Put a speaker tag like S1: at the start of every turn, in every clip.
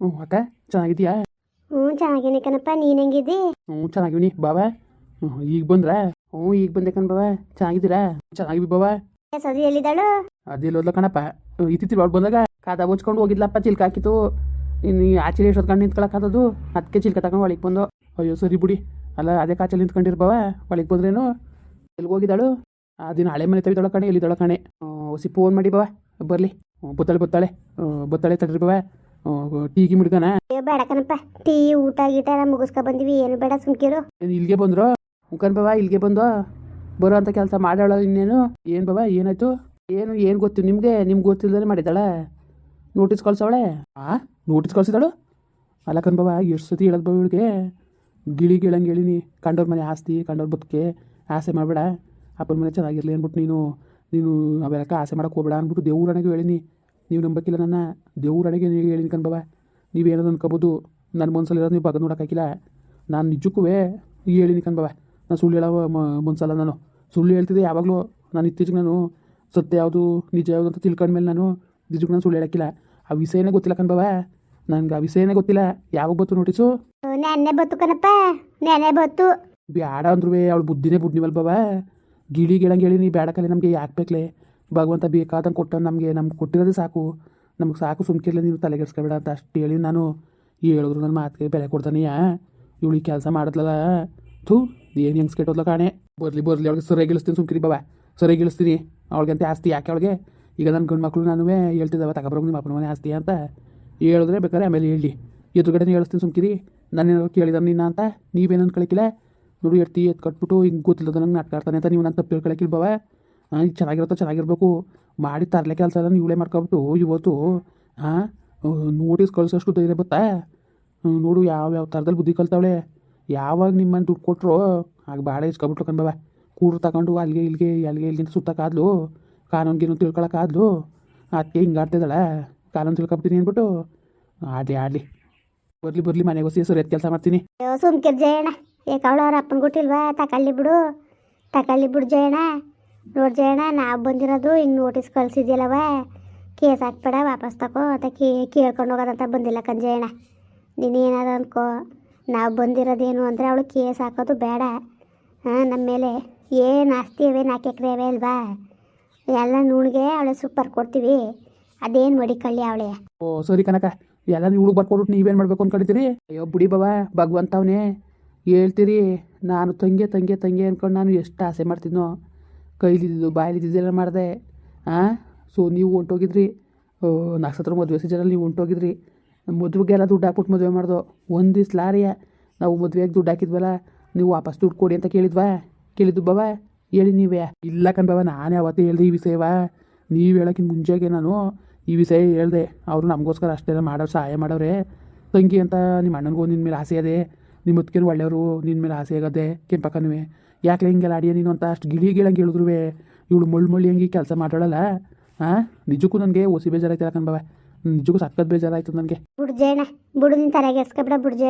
S1: ಹ್ಞೂ ಅಕ್ಕ ಚೆನ್ನಾಗಿದ್ಯಾ
S2: ಹ್ಞೂ ಚೆನ್ನಾಗಿನಿ ಕಣಪ್ಪ. ನೀನು ಹೆಂಗಿದ್ದಿ?
S1: ಹ್ಞೂ ಚೆನ್ನಾಗಿವ್ನಿ ಬಾಬಾ ಹ್ಞೂ ಈಗ ಬಂದ್ರಾ? ಹ್ಞೂ ಈಗ ಬಂದೆ ಕಣ್ ಬಾವ. ಚೆನ್ನಾಗಿದ್ದೀರಾ? ಚೆನ್ನಾಗಿವಿ ಬಾವ?
S2: ಸದಿ ಎಲ್ಲಿದ್ದಾಳು?
S1: ಅದೆಲ್ಲೋದ್ಲ ಕಣಪ್ಪ? ಇತ್ತಿತ್ತಿರ ಬಾಳ ಬಂದಾಗ ಕಾದ ಹೋಗಿದ್ಲಪ್ಪ ಚಿಲ್ಕ ಹಾಕಿತ್ತು. ಇನ್ನು ಆಚೆ ಎಷ್ಟೊತ್ಕೊಂಡು ನಿಂತ್ಕೊಳಕ್ಕಾದದು ಅದಕ್ಕೆ ಚಿಲ್ಕ ತಗೊಂಡು ಒಳಗೆ ಬಂದು ಅಯ್ಯೋ ಸರಿ ಬಿಡಿ. ಅಲ್ಲ ಅದೇ ಕಾಚಲ್ಲಿ ನಿಂತ್ಕೊಂಡಿರ್ಬವ ಒಳಗೆ ಬಂದ್ರೇನು? ಎಲ್ಲಿ ಹೋಗಿದ್ದಾಳು? ಆ ದಿನ ಹಳೆ ಮನೆ ತೆಗೆದೊಳ ಕಣೆ ಎಲ್ಲಿದ್ದಾಳ ಕಣೆ. ಸಿಪ್ಪು ಫೋನ್ ಮಾಡಿ ಬವ ಬರಲಿ. ಬುತ್ತಳೆ ಬತ್ತಾಳೆ. ಬತ್ತಾಳೆ ತಡ್ರಿ ಬವ. ಟೀಗಿ
S2: ಅಯ್ಯೋ ಬೇಡ ಕಣಪ್ಪ. ಟೀ ಊಟ ಗೀಟ ಎಲ್ಲ ಮುಗಿಸ್ಕೊ ಬಂದಿವಿ. ಏನು ಬೇಡ ಸುಮ್ಕಿರು
S1: ಇಲ್ಲಿಗೆ ಬಂದ್ರು? ಮುಖನ್ ಬಾಬಾ ಇಲ್ಲಿಗೆ ಬಂದು ಬರೋ ಅಂತ ಕೆಲಸ ಮಾಡೋಳ ಇನ್ನೇನು? ಏನು ಬಾಬಾ ಏನಾಯ್ತು? ಏನು ಏನು ಗೊತ್ತು ನಿಮಗೆ? ನಿಮ್ಗೆ ಗೊತ್ತಿಲ್ಲದೇ ಮಾಡಿದ್ದಾಳೆ? ನೋಟಿಸ್ ಕಳ್ಸವಳೆ? ಆ ನೋಟಿಸ್ ಕಳ್ಸಿದಾಳು ಅಲ್ಲ ಕಣ್ ಬಾವ ಎಷ್ಟು ಸತಿ ಹೇಳೋದು ಬಾಬಾ ಇವಳಿಗೆ? ಗಿಳಿ ಗಿಳಂಗೆ ಹೇಳಿನಿ ಕಂಡವ್ರ ಮನೆ ಆಸ್ತಿ ಕಂಡವ್ರ ಬದುಕೆ ಆಸೆ ಮಾಡಬೇಡ. ಅಪ್ಪನ ಮನೆ ಚೆನ್ನಾಗಿರ್ಲಿ ಅಂದ್ಬಿಟ್ಟು ನೀನು ನೀನು ಅವೆಲ್ಲಕ್ಕ ಆಸೆ ಮಾಡಕ್ಕೆ ಹೋಗ್ಬೇಡ ಅಂದ್ಬಿಟ್ಟು ದೇವ್ರಣೆಗೆ ಹೇಳಿನಿ ನೀವು ನಂಬಕ್ಕಿಲ್ಲ ನನ್ನ ದೇವ್ರಣೆಗೆ ನೀವು ಹೇಳಿನಿ ಕಣ್ ಬಾವ ನೀವೇನೋ ಅನ್ಕೋಬೋದು? ನನ್ನ ಮನ್ಸಲ್ಲಿ ಇರೋದು ನೀವು ಬಗ್ಗ ನೋಡೋಕ್ಕಾಗಿಲ್ಲ ನಾನು ನಿಜಕ್ಕೂ ಹೇಳಿನಿ ಕಣ್ ಬಾಬಾ ನಾನು ಸುಳ್ಳು ಹೇಳೋ ಮನ್ಸಲ್ಲ ನಾನು. ಸುಳ್ಳು ಹೇಳ್ತಿದ್ದೆ ಯಾವಾಗಲೂ. ನಾನು ಇತ್ತೀಚೆಗೆ ನಾನು ಸತ್ಯ ಯಾವುದು ನಿಜ ಯಾವುದು ಅಂತ ತಿಳ್ಕೊಂಡ್ಮೇಲೆ ನಾನು ನಿಜಕ್ಕೂ ನಾನು ಸುಳ್ಳು ಹೇಳೋಕ್ಕಿಲ್ಲ. ಆ ವಿಷಯನೇ ಗೊತ್ತಿಲ್ಲ ಕಣ್ ಬಾಬಾ ನನಗೆ ಆ ವಿಷಯನೇ ಗೊತ್ತಿಲ್ಲ. ಯಾವಾಗ ಬತ್ತು ನೋಟಿಸು?
S2: ನೆನ್ನೆ ಬತ್ತು ಕಣಪ್ಪ. ನೆನ್ನೆ ಬತ್ತು.
S1: ಬ್ಯಾಡ ಅಂದ್ರೂ ಅವಳು ಬುದ್ಧಿನೇ ಬುಡ್ನಿವಲ್ ಬಾವ ಗಿಳಿ ಗಿಳಂಗೆ ಹೇಳಿ ನೀ ಬೇಡಕಲೆ ನಮಗೆ ಯಾಕೆ ಬೇಕಲೆ? ಭಗವಂತ ಬೇಕಾದಂಗೆ ಕೊಟ್ಟ ನಮಗೆ ನಮ್ಗೆ ಕೊಟ್ಟಿರೋದೇ ಸಾಕು. ನಮ್ಗೆ ಸಾಕು ಸುಮ್ಕಿರ್ಲಿ ನೀವು ತಲೆಗೆಡ್ಸ್ಕೊಬೇಡ ಅಂತ ಅಷ್ಟು ಹೇಳಿ ನಾನು ಹೇಳಿದ್ರು. ನನ್ನ ಮಾತಿಗೆ ಬೆಲೆ ಕೊಡ್ತಾನೆ ಯಾ ಇವಳಿಗೆ ಕೆಲಸ ಮಾಡಿದ್ಲಲ್ಲ ಥೂ, ಏನು ಹೆಂಗ್ಸ್ ಕೆಟ್ಟೋದ್ಲ ಕಾಣೆ. ಬರಲಿ ಬರಲಿ, ಅವಳಿಗೆ ಸರಿಯಾಗಿ ಇಳಿಸ್ತೀನಿ ಸುಮ್ಕಿರಿ ಬಾಬಾ ಸರಿಯಾಗಿ ಗೆಲ್ಲಿಸ್ತೀನಿ ಅವಳಿಗೆ ಅಂತ ಆಸ್ತಿ ಯಾಕೆ ಅವಳಿಗೆ? ಈಗ ನನ್ನ ಗಂಡು ಮಕ್ಕಳು ನಾನು ಹೇಳ್ತಿದ್ದಾವೆ, ತಗೊಬರೋಗಿ ನಿಮ್ಮ ಅಪ್ಪನ ಮನೆ ಆಸ್ತಿ ಅಂತ. ಹೇಳಿದ್ರೆ ಬೇಕಾದ್ರೆ ಆಮೇಲೆ ಹೇಳಿ. ಎದುರುಗಡೆನೇ ಹೇಳಿಸ್ತೀನಿ ಸುಮ್ಕಿರಿ ನಾನೇನಾದ್ರು ಕೇಳಿದಾರೆ ನಿನ್ನ ಅಂತ? ನೀವೇನು ಅನ್ಕೊಳಕಿಲ್ಲ? ನೋಡಿ ಎತ್ತಿ ಎತ್ತು ಕಟ್ಬಿಟ್ಟು ಹಿಂಗೆ ಗೊತ್ತಿಲ್ಲದ ನಂಗೆ ನಾಟಕ ಆಡ್ತಾನೆ ಅಂತ ನೀವು ನನ್ನ ತಪ್ಪು ಹೇಳ್ಕೊಳಕಿಲ್ಲ ಬಾವ. ಈಗ ಚೆನ್ನಾಗಿರುತ್ತೋ ಚೆನ್ನಾಗಿರ್ಬೇಕು. ಮಾಡಿ ತರಲೆ ಕೆಲಸ ಎಲ್ಲ ಇವಳೆ ಮಾಡ್ಕೊಬಿಟ್ಟು ಇವತ್ತು ಹಾಂ ನೋಟಿಸ್ ಕಳ್ಸೋಷ್ಟು ಧೈರ್ಯ ಬತ್ತಾ? ನೋಡು ಯಾವ ಯಾವ ಥರದಲ್ಲಿ ಬುದ್ಧಿ ಕಲ್ತಾವಳೆ. ಯಾವಾಗ ನಿಮ್ಮನ್ನು ದುಡ್ಡು ಕೊಟ್ಟರು ಆಗ ಬಾಳೆ ಇಸ್ಕೊಬಿಟ್ರು ಕಣ್ ಬಾವ ಕೂಡ್ರು ತಗೊಂಡು ಅಲ್ಲಿಗೆ ಇಲ್ಲಿಗೆ ಅಲ್ಲಿಗೆ ಇಲ್ಲಿಗೆ ಸುತ್ತಕ್ಕಾದ್ಲು, ಕಾನೂನ್ಗೇನು ತಿಳ್ಕೊಳಕ್ಕಾದ್ಲು ಅದಕ್ಕೆ ಹಿಂಗೆ ಆಡ್ತಿದ್ದಾಳೆ ಕಾನೂನು ತಿಳ್ಕೊಬಿಟ್ಟಿನಿ ಅಂದ್ಬಿಟ್ಟು ಆಡಲಿ ಆಡಲಿ. ಬರ್ಲಿ, ಬರಲಿ, ಮನೆಗೆ ಹೊಸಿ ಸರಿಯಾದ ಕೆಲಸ ಮಾಡ್ತೀನಿ.
S2: ಸುಮ್ಕೆ ಜಯಣ್ಣ. ಏಕ ಅವಳು ಅವ್ರ ಅಪ್ಪನ ಕೊಟ್ಟಿಲ್ವಾ ತಕೊಳ್ಳಿ ಬಿಡು. ತಕೊಳ್ಳಿ ಬಿಡು ಜಯಣ್ಣ. ನೋಡು ಜಯಣ್ಣ, ನಾ ಬಂದಿರೋದು ಹಿಂಗೆ ನೋಟಿಸ್ ಕಳಿಸಿದ್ಯಲ್ಲವ? ಕೇಸ್ ಹಾಕ್ಬೇಡ, ವಾಪಸ್ ತಗೋ ಅಂತ ಕೇ, ಕೇಳ್ಕೊಂಡು ಹೋಗೋದಂತ ಬಂದಿಲ್ಲ ಕಂಜಯಣ್ಣ ಜಯಣ್ಣ. ನೀನು ಏನಾದ್ರು ಅನ್ಕೋ. ನಾವು ಬಂದಿರೋದೇನು ಅಂದರೆ ಅವಳು ಕೇಸ್ ಹಾಕೋದು ಬೇಡ. ಹಾಂ ನಮ್ಮ ಮೇಲೆ ಏನು ಆಸ್ತಿ ಅವೇ, ನಾಲ್ಕು ಎಕರೆ ಅವೇ ಅಲ್ವಾ? ಎಲ್ಲ ನುಣ್ಗೆ ಅವಳೆ ಸೂಪರ್ ಕೊಡ್ತೀವಿ. ಅದೇನು ಮಡಿಕಳ್ಳಿ ಅವಳೆ.
S1: ಓ, ಸರಿ ಕನಕ ಎಲ್ಲ ಹುಡುಗ ಬರ್ಕೊಟ್ಬಿಟ್ಟು ನೀವೇನು ಮಾಡಬೇಕು ಅನ್ಕೊಂಡಿದ್ದೀರಿ? ಅಯ್ಯೋ, ಬಿಡಿ ಬಾವ, ಭಗವಂತವನೇ. ಹೇಳ್ತೀರಿ, ನಾನು ತಂಗೆ ತಂಗೆ ತಂಗೆ ಅಂದ್ಕೊಂಡು ನಾನು ಎಷ್ಟು ಆಸೆ ಮಾಡ್ತಿದ್ನೋ. ಕೈಲಿದ್ದು ಬಾಯಲಿದ್ದೆಲ್ಲ ಮಾಡಿದೆ. ಹಾಂ ಸೊ ನೀವು ಹೊಂಟೋಗಿದ್ರಿ. ನಕ್ಷತ್ರ ಮದುವೆ ಸೀಸನಲ್ಲಿ ನೀವು ಹೊಂಟೋಗಿದ್ರಿ. ಮದುವೆಗೆಲ್ಲ ದುಡ್ಡು ಹಾಕ್ಬಿಟ್ಟು ಮದುವೆ ಮಾಡ್ದು. ಒಂದು ದಿವ್ಸ ಲಾರಿಯ. ನಾವು ಮದುವೆಗೆ ದುಡ್ಡು ಹಾಕಿದ್ವಲ್ಲ, ನೀವು ವಾಪಸ್ ದುಡ್ಡು ಕೊಡಿ ಅಂತ ಕೇಳಿದ್ವಾ? ಕೇಳಿದ್ದು ಬಾಬಾ, ಹೇಳಿ ನೀವೇ. ಇಲ್ಲ ಕಣ್ ಬಾವ ನಾನು ಹೇಳ್ದೆ ಈ ವಿಷಯವಾ. ನೀವು ಹೇಳೋಕ್ಕಿಂತ ಮುಂಚೆಗೆ ನಾನು ಈ ವಿಷಯ ಹೇಳ್ದೆ. ಅವರು ನಮಗೋಸ್ಕರ ಅಷ್ಟೆಲ್ಲ ಮಾಡೋರು, ಸಹಾಯ ಮಾಡೋರೆ. ತಂಗಿ ಅಂತ ನಿಮ್ಮ ಅಣ್ಣನಿಗೂ ನಿನ್ನ ಮೇಲೆ ಆಸೆ ಅದೇ ನಿಮ್ಮ ಮುತ್ಕೇನು ಒಳ್ಳೆಯವರು ನಿನ್ನ ಮೇಲೆ ಆಸೆ ಆಗದೆ, ಕೆಂಪಕ್ಕನುವೆ. ಯಾಕೆ ಹಿಂಗೆಲ್ಲ ಅಡಿಯ ನೀನು ಅಂತ ಅಷ್ಟು ಗಿಳಿ ಗಿಳಂಗೆ ಹೇಳಿದ್ರು ಇವಳು ಮುಳ್ಳು ಮುಳ್ಳಿ ಹಂಗೆ ಕೆಲಸ ಮಾಡೋಳಲ್ಲ ಹಾಂ ನಿಜಕ್ಕೂ ನನಗೆ ಒಸಿ ಬೇಜಾರಾಯ್ತು ಕಣ್ ಬಾವ. ನಿಜಕ್ಕೂ ಸಕ್ಕತ್ ಬೇಜಾರಾಯ್ತು ನನಗೆ.
S2: ಬಿಡು ಜೇಣ, ಬಿಡು ನಿನ್ನ ತಲೆಗೆ ಬುಡು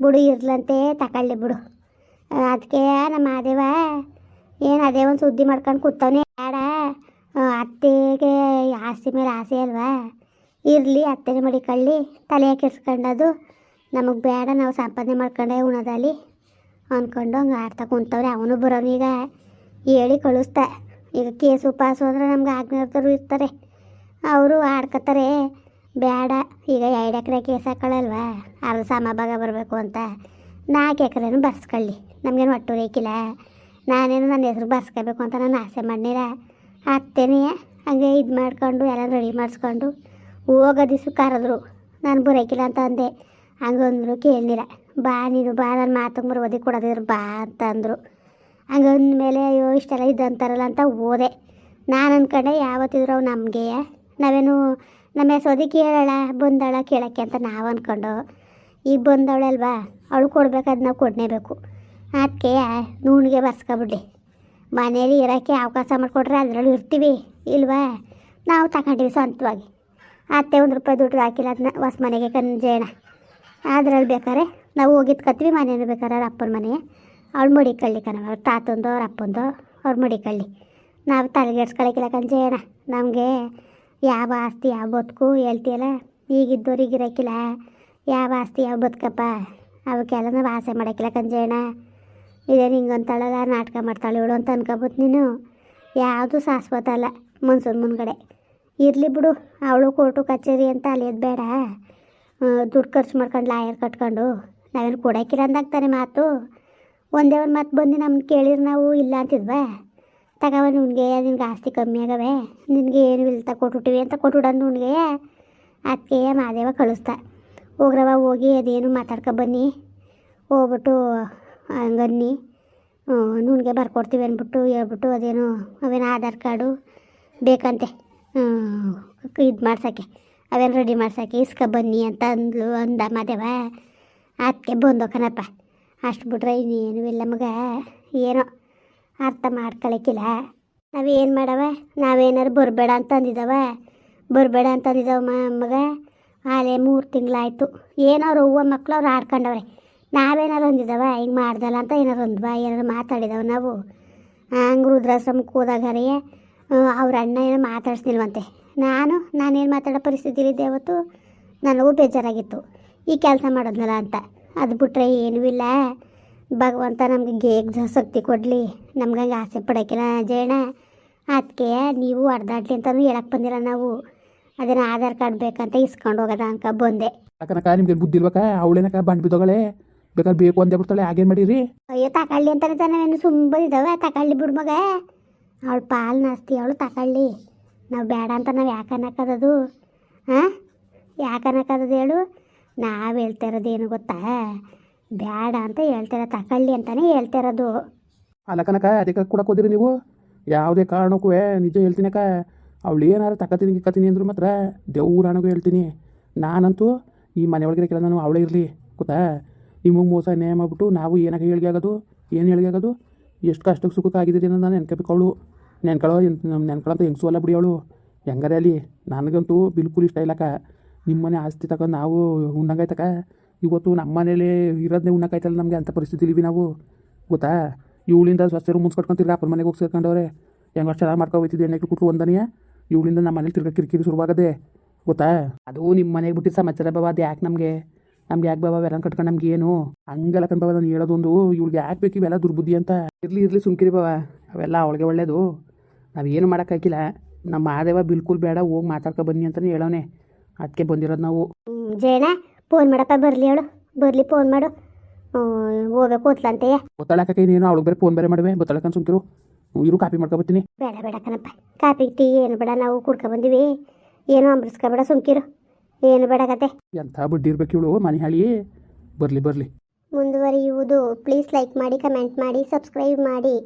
S2: ಬಿಡು ಇರ್ಲಂತೆ, ತಕೊಳ್ಳಿ ಬಿಡು. ಅದಕ್ಕೆ ನಮ್ಮ ಮಾದೇವ ಏನು ಅದೇ ಒಂದು ಸುದ್ದಿ ಮಾಡ್ಕೊಂಡು ಕೂತವನೇ. ಬೇಡ. ಅತ್ತೆಗೆ ಆಸೆ ಮೇಲೆ ಆಸೆ ಅಲ್ವಾ? ಇರಲಿ, ಅತ್ತೆನೇ ಮಡಿಕೊಳ್ಳಿ ತಲೆ ಕೆಡ್ಸ್ಕೊಂಡದು. ನಮಗೆ ಬೇಡ ನಾವು ಸಂಪಾದನೆ ಮಾಡ್ಕೊಂಡೆ ಉಣದಲ್ಲಿ. ಅಂದ್ಕೊಂಡು ಹಂಗೆ ಆಡ್ತಾ ಕುಂತವ್ರೆ, ಅವನು ಬರೋನು ಈಗ ಹೇಳಿ ಕಳಿಸ್ತಾ ಈಗ ಕೇಸು ಪಾಸು ಅಂದರೆ ನಮ್ಗೆ ಆಗ್ನೇರ್ತರು ಇರ್ತಾರೆ. ಅವರು ಆಡ್ಕೊತಾರೆ ಬೇಡ, ಈಗ ಎರಡು ಎಕರೆ ಕೇಸ್ ಹಾಕೊಳ್ಳಲ್ವಾ ಅರ್ಧ ಸಮ ಭಾಗ ಬರಬೇಕು ಅಂತ. ನಾಲ್ಕು ಎಕರೆನೂ ಬರ್ಸ್ಕೊಳ್ಳಿ. ನಮಗೇನು ಒಟ್ಟು ರೇಕಿಲ್ಲ ನಾನೇನು ನನ್ನ ಹೆಸ್ರು ಬರ್ಸ್ಕೋಬೇಕು ಅಂತ ನಾನು ಆಸೆ ಮಾಡಿರ ಅತ್ತೇನೆ ಹಂಗೆ ಇದು ಮಾಡ್ಕೊಂಡು ಎಲ್ಲ ರೆಡಿ ಮಾಡಿಸ್ಕೊಂಡು ಹೋಗೋ ದಿವ್ಸ ಕರೆದ್ರು. ನಾನು ಬರೋಕಿಲ್ಲ ಅಂತ ಅಂದೆ. ಹಂಗಂದ್ರು ಕೇಳಿಲ್ಲ ಬಾ ನೀನು ಬಾ ನನ್ನ ಮಾತಂಗೆ ಓದಿ ಕೊಡೋದಿದ್ರು ಬಾ ಅಂತ ಅಂದರು. ಮೇಲೆ ಅಯ್ಯೋ, ಇಷ್ಟೆಲ್ಲ ಅಂತಾರಲ್ಲ ಅಂತ ಓದೆ. ನಾನು ಅಂದ್ಕೊಂಡೆ ಯಾವತ್ತಿದ್ರು ಅವು ನಮಗೆ, ನಾವೇನು ನಮ್ಮ ಹೆಸೋದಿ ಕೇಳೋಣ ಬಂದಾಳ ಕೇಳೋಕ್ಕೆ ಅಂತ ನಾವು ಅಂದ್ಕೊಂಡು ಈಗ ಬಂದವಳಲ್ವಾ ಅವಳು ಕೊಡ್ಬೇಕಾದ್ ನಾವು ಕೊಡಲೇಬೇಕು ಅದಕ್ಕೆ ನೂನಿಗೆ ಬರ್ಸ್ಕೊಬಿಡ್ಲಿ ಮನೇಲಿ ಇರೋಕ್ಕೆ ಅವಕಾಶ ಮಾಡಿಕೊಟ್ರೆ ಅದರಲ್ಲಿ ಇರ್ತೀವಿ, ಇಲ್ವಾ? ನಾವು ತಗೊಂಡಿವಿ ಸ್ವಂತವಾಗಿ. ಅತ್ತೆ ಒಂದು ರೂಪಾಯಿ ದುಡ್ಡು ಹಾಕಿಲ್ಲ ಅದನ್ನ ಹೊಸ ಮನೆಗೆ ಕಂಜೇಣ ಅದರಲ್ಲಿ ಬೇಕಾದ್ರೆ ನಾವು ಹೋಗಿತ್ಕತ್ತೀವಿ ಮನೇನು ಬೇಕಾದ್ರೆ ಅವ್ರ ಅಪ್ಪನ ಮನೆ. ಅವ್ಳು ಮಡಿಕಳ್ಳಿ ಕಣ ಅವ್ರ ತಾತಂದು, ಅವ್ರ ಅಪ್ಪಂದು, ಅವ್ರು ಮಡಿಕಳ್ಳಿ ನಾವು ತಲೆಗೆಡ್ಸ್ಕೊಳಕಿಲ್ಲ ಕಂಜೇಣ ನಮಗೆ ಯಾವ ಆಸ್ತಿ, ಯಾವ ಬದುಕು ಹೇಳ್ತೀಯಲ್ಲ? ಈಗಿದ್ದವ್ರಿಗೆ ಇರೋಕ್ಕಿಲ್ಲ ಯಾವ ಆಸ್ತಿ, ಯಾವ ಬದುಕಪ್ಪ? ಅವಕ್ಕೆಲ್ಲ ನಾವು ಆಸೆ ಮಾಡೋಕ್ಕಿಲ್ಲ ಕಂಜೇಣ ಇದೇನು ಹಿಂಗಂತಾಳಲ್ಲ, ನಾಟಕ ಮಾಡ್ತಾಳೆ ಇವಳು ಅಂತ ಅನ್ಕೋಬೋದು ನೀನು. ಯಾವುದು ಶಾಶ್ವತ ಅಲ್ಲ ಮನ್ಸೂನ್ ಮುನ್ಗಡೆ. ಇರಲಿ ಬಿಡು, ಅವಳು ಕೋರ್ಟು ಕಚೇರಿ ಅಂತ ಅಲಿಯೋದು ಬೇಡ. ದುಡ್ಡು ಖರ್ಚು ಮಾಡ್ಕೊಂಡು ಲಾಯರ್ ಕಟ್ಕೊಂಡು ನಾವೇನು ಕೊಡೋಕ್ಕಿಲ್ಲ ಅಂದಾಗ್ತಾನೆ ಮಾತು. ಒಂದೇ ಒಂದು ಮಾತು ಬಂದು ನಮ್ಮನ್ನ ಕೇಳಿದ್ರೆ ನಾವು ಇಲ್ಲ ಅಂತಿದ್ವಾ. ತಗವ ನಿನಗೆ, ನಿನ್ಗೆ ಆಸ್ತಿ ಕಮ್ಮಿ ಆಗವೆ. ನಿನಗೆ ಏನು ಇಲ್ತ ಕೊಟ್ಟುಟ್ಟಿವಿ ಅಂತ ಕೊಟ್ಬಿಡೋದು ನಿನಗೆ. ಅದಕ್ಕೆ ಮಾದೇವ ಕಳಿಸ್ದ. ಹೋಗ್ರವ ಹೋಗಿ ಅದೇನು ಮಾತಾಡ್ಕೊ ಬನ್ನಿ. ಹೋಗ್ಬಿಟ್ಟು ಹಂಗನ್ನಿ ನುಣ್ಗೆ ಬರ್ಕೊಡ್ತೀವಿ ಅಂದ್ಬಿಟ್ಟು ಹೇಳ್ಬಿಟ್ಟು ಅದೇನು, ಅವೇನು ಆಧಾರ್ ಕಾರ್ಡು ಬೇಕಂತೆ. ಇದು ಮಾಡ್ಸೋಕ್ಕೆ. ಅವೇನು ರೆಡಿ ಮಾಡ್ಸೋಕ್ಕೆ? ಇಸ್ಕೊ ಬನ್ನಿ ಅಂತ ಅಂದ್ಲು, ಅಂದ ಮಾದೇವ. ಅದಕ್ಕೆ ಬಂದೋ ಕಣಪ್ಪ. ಅಷ್ಟು ಬಿಟ್ರೆ ಇನ್ನೇನು ಇಲ್ಲ ಮಗ. ಏನೋ ಅರ್ಥ ಮಾಡ್ಕೊಳಕ್ಕಿಲ್ಲ ನಾವೇನು ಮಾಡವ? ನಾವೇನಾರು ಬರಬೇಡ ಅಂತಂದಿದ್ದಾವ ಬರಬೇಡ ಅಂತಂದಿದ್ದಾವ ಮಗ? ಆಲೆ ಮೂರು ತಿಂಗಳಾಯಿತು. ಏನೋ ಹೂವು ಮಕ್ಕಳು ಅವ್ರು ಆಡ್ಕೊಂಡವ್ರೆ. ನಾವೇನಾರು ಅಂದಿದ್ದಾವ ಹಿಂಗೆ ಮಾಡ್ದಲ್ಲ ಅಂತ ಏನಾರು ಅಂದ್ವಾ? ಏನಾರು ಮಾತಾಡಿದವ ನಾವು? ಹಂಗೆ ರುದ್ರಾಶ್ರಮಕ್ಕೆ ಹೋದಾಗರೆ ಅವ್ರ ಅಣ್ಣ ಏನೋ ಮಾತಾಡ್ಸ್ನಿಲ್ವಂತೆ ನಾನು, ನಾನೇನು ಮಾತಾಡೋ ಪರಿಸ್ಥಿತಿಲಿದ್ದೆ ಅವತ್ತು? ನನಗೂ ಬೇಜಾರಾಗಿತ್ತು. ಈ ಕೆಲಸ ಮಾಡೋದ್ನಲ್ಲ ಅಂತ. ಅದು ಬಿಟ್ರೆ ಏನೂ ಇಲ್ಲ. ಭಗವಂತ ನಮಗೆ ಗೇಗ್ ಶಕ್ತಿ ಕೊಡಲಿ. ನಮ್ಗೆ ಹಂಗೆ ಆಸೆ ಪಡೋಕ್ಕಿಲ್ಲ ಜಯಣ್ಣ ಅದಕ್ಕೆ ನೀವು ಅರ್ಧಾಡ್ಲಿ ಅಂತಲೂ ಹೇಳಕ್ಕೆ ಬಂದಿಲ್ಲ ನಾವು. ಅದನ್ನು ಆಧಾರ್ ಕಾರ್ಡ್ ಬೇಕಂತ ಇಸ್ಕೊಂಡು ಹೋಗೋದ ಅಂಕ ಬಂದೆ.
S1: ಯಾಕನಕ ನಿಮ್ಗೆ ಬುದ್ಧಿ ಇಲ್ವಕ ಅವಳೇನಕ ಬಂಡ್ ಬಿದ್ದೋಗಳೆ? ಬೇಕಾದ್ರೆ ಬೇಕು ಅಂದೇ ಬಿಡ್ತಾಳೆ ಹಾಗೇನು ಮಾಡಿರಿ?
S2: ಅಯ್ಯೋ ತಗೊಳ್ಳಿ ಅಂತಾನೆ ತಾನೇನು ಸುಮ್ಮನಿದ್ದಾವೆ ತಕಳ್ಳಿ ಬಿಡು ಮಗ. ಅವಳು ಪಾಲು ನಾಸ್ತಿ ಅವಳು ತಕಳ್ಳಿ. ನಾವು ಬೇಡ ಅಂತ ನಾವು ಯಾಕೆ ಅನ್ನಕ್ಕದದು ಹಾಂ ಯಾಕೆ ಅನ್ನಕ್ಕದದು ಹೇಳು? ನಾವು ಹೇಳ್ತಾ ಇರೋದೇನು ಗೊತ್ತಾ? ಬೇಡ ಅಂತ ಹೇಳ್ತಾರ ತಗೊಳ್ಳಿ ಅಂತಾನೆ ಹೇಳ್ತಾ ಇರೋದು.
S1: ಅಲ್ಲ ಕನಕ, ಅದಕ್ಕೆ ಕೊಡಕ್ಕೆ ಹೋದಿರಿ ನೀವು? ಯಾವುದೇ ಕಾರಣಕ್ಕೂ ನಿಜ ಹೇಳ್ತೀನಕ್ಕ ಅವಳು ಏನಾರು ತಕ್ಕತೀನಿ ಗಿಕ್ಕತೀನಿ ಅಂದ್ರು ಮಾತ್ರ ದೇವ್ರಾಣಗೂ ಹೇಳ್ತೀನಿ. ನಾನಂತೂ ಈ ಮನೆ ಒಳಗಿರಕ್ಕಿಲ್ಲ ನಾನು ಅವಳೇ ಇರಲಿ, ಗೊತ್ತಾ? ನಿಮಗೆ ಮೋಸ ನೇಮ್ ಆಗ್ಬಿಟ್ಟು ನಾವು ಏನಕ್ಕೆ ಹೇಳಿಗೆ ಆಗೋದು? ಏನು ಹೇಳಿಗೆ ಆಗೋದು? ಎಷ್ಟು ಕಷ್ಟಕ್ಕೆ ಸುಖಕ್ಕೆ ಆಗಿದ್ದೀರಿ ಅನ್ನೋದು ನಾನು ನೆನ್ಕಬೇಕು ಅವಳು. ನೆನ್ಕೊಳ್ಳೋ ನೆನ್ಕೊಳ್ಳೋ ಅಂತ ಹೆಂಗಸು ಅಲ್ಲ ಬಿಡಿ ಅವಳು. ಹೆಂಗಾರೆ ಅಲ್ಲಿ? ನನಗಂತೂ ಬಿಲ್ಕುಲ್ ಇಷ್ಟ ಇಲ್ಲಕ್ಕ ನಿಮ್ಮ ಮನೆ ಆಸ್ತಿ ತಗೊಂಡು ನಾವು ಉಣ್ಣಂಗಾಯ್ತಕ ಇವತ್ತು ನಮ್ಮ ಮನೇಲಿ ಇರೋದನ್ನೇ ಉಣ್ಣಕಾಯ್ತಲ್ಲ ನಮಗೆ? ಅಂಥ ಪರಿಸ್ಥಿತಿ ಇವಿ ನಾವು. ಗೊತ್ತಾ? ಇವಳಿಂದ ಸ್ವಸ್ಥರು ಮುನ್ಸ್ಕೊಟ್ಕೊಂತಿರ್ಗ ಅಪ್ಪನ ಮನೆಗೆ ಹೋಗಿ ಸೇರ್ಕೊಂಡವ್ರೆ. ಹೆಂಗೆ ಚೆನ್ನಾಗಿ ಮಾಡ್ಕೊ ಹೋಗ್ತಿದ್ದೆ ಎಣ್ಣೆ ಕುಟ್ಲು ಒಂದನೆಯ ಇವಳಿಂದ ನಮ್ಮ ಮನೇಲಿ ತಿರ್ಗಾ ಕಿರಿಕಿರಿ ಶುರುವಾಗದೆ. ಗೊತ್ತಾ? ಅದು ನಿಮ್ಮ ಮನೆಗೆ ಬಿಟ್ಟಿದ್ದು ಸಮಾಚಾರ ಬಾಬಾ, ಅದು ಯಾಕೆ ನಮಗೆ? ನಮ್ಗೆ ಯಾಕೆ ಬಾಬಾ ಅವೆಲ್ಲ ಕಟ್ಕೊಂಡು ನಮ್ಗೆ ಏನು? ಹಂಗೆಲ್ಲ ಕಣ್ ಬಾಬಾ, ನಾನು ಹೇಳೋದೊಂದು. ಇವಳಿಗೆ ಯಾಕೆ ಬೇಕು ಇವೆಲ್ಲ ದುರ್ಬುದ್ಧಿ ಅಂತ? ಇರಲಿ ಇರಲಿ ಸುಮ್ಕಿರಿ ಬಾಬಾ. ಅವೆಲ್ಲ ಅವಳಿಗೆ ಒಳ್ಳೇದು. ನಾವೇನು ಮಾಡೋಕ್ಕಾಗಿಲ್ಲ ನಮ್ಮ ಮಾದೇವ ಬಿಲ್ಕುಲ್ ಬೇಡ, ಹೋಗಿ ಮಾತಾಡ್ಕೊ ಬನ್ನಿ ಅಂತಲೇ ಹೇಳೋನೆ ಅದಕ್ಕೆ ಬಂದಿರೋದು ನಾವು.
S2: ಜಯಣ ಜಯಣ್ಣ ಫೋನ್ ಮಾಡಪ್ಪ ಬರಲಿ ಅವಳು. ಬರಲಿ ಫೋನ್ ಮಾಡು. ಹೋಗಬೇಕು ಹೋತ್ಲಂತೆಯೇ
S1: ಗೊತ್ತಾಳಕ್ಕೆ ನೀನು ಅವಳಿಗೆ ಬೇರೆ ಫೋನ್ ಬೇರೆ ಮಾಡುವೆ. ಗೊತ್ತಾಳಕಂತ ಸುಮ್ಕಿರು. ಇರು ಕಾಪಿ ಮಾಡ್ಕೊ ಬರ್ತೀನಿ.
S2: ಬೇಡ ಬೇಡ ಕಣಪ್ಪ. ಕಾಫಿ ಟೀ ಏನು ಬೇಡ ನಾವು ಕುಡ್ಕೊ ಬಂದೀವಿ. ಏನು ಅಂಬ್ರಿಸ್ಕೊಬೇಡ ಸುಮ್ಕಿರು. ಏನು ಬೇಡ ಕತೆ.
S1: ಎಂಥ ಬಡ್ಡಿ ಇರ್ಬೇಕು ಇವಳು ಮನೆ ಹಾಳಿ ಬರಲಿ ಬರಲಿ.
S2: ಮುಂದುವರಿಯುವುದು. ಪ್ಲೀಸ್ ಲೈಕ್ ಮಾಡಿ ಕಮೆಂಟ್ ಮಾಡಿ ಸಬ್ಸ್ಕ್ರೈಬ್ ಮಾಡಿ.